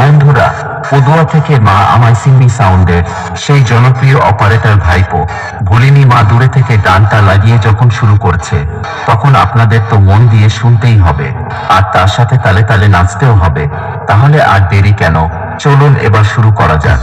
বন্ধুরা, পদুয়া থেকে মা আমার সিম্বি সাউন্ডের সেই জনপ্রিয় অপারেটর ভাইপো, ভুলিনি মা দূরে থেকে ডানটা লাগিয়ে যখন শুরু করছে, তখন আপনাদের তো মন দিয়ে শুনতেই হবে, আর তার সাথে তালে তালে নাচতেও হবে, তাহলে আর দেরি কেন? চলুন এবার শুরু করা যাক।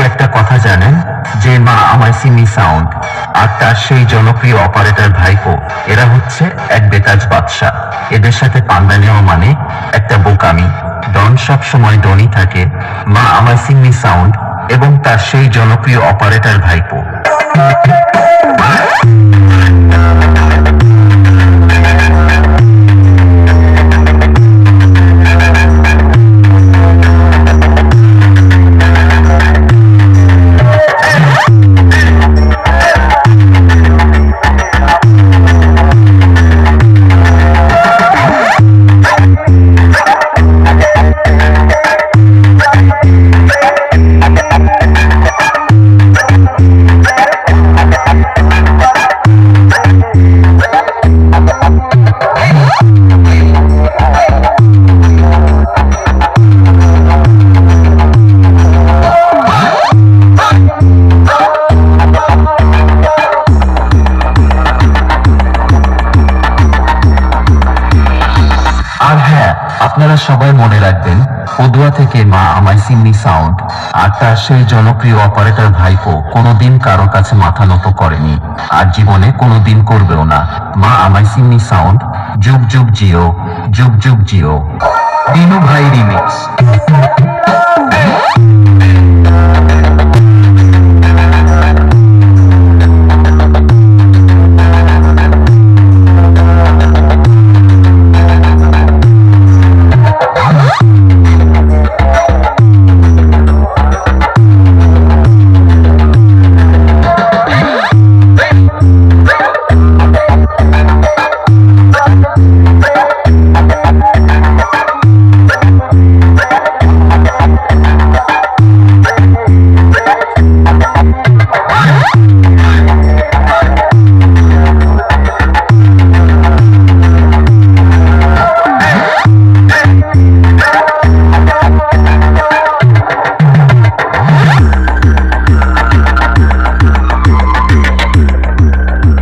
একটা কথা জানেন? যে মা আমার সিমি সাউন্ড, আর তার সেই জনপ্রিয় অপারেটর ভাইপো, এরা হচ্ছে এক বেতাজ বাদশাহ। এদের সাথে পান্ডা নেওয়া মানে একটা বোকামি। ডন সব সময় ডনই থাকে, মা আমার সিমি সাউন্ড, এবং তার সেই জনপ্রিয় অপারেটর ভাইপো। আপনারা সবাই মনে রাখবেন, পদুয়া থেকে মা আমায় সিমনি সাউন্ড, আর তার সেই জনপ্রিয় অপারেটর ভাইপো কোনোদিন কারও কাছে মাথা নত করেনি, আর জীবনে কোনোদিন করবেও না। মা আমায় সিমনি সাউন্ড, যুগ যুগ জিও, যুগ যুগ জিও। দিনু ভাই রিমিক্স।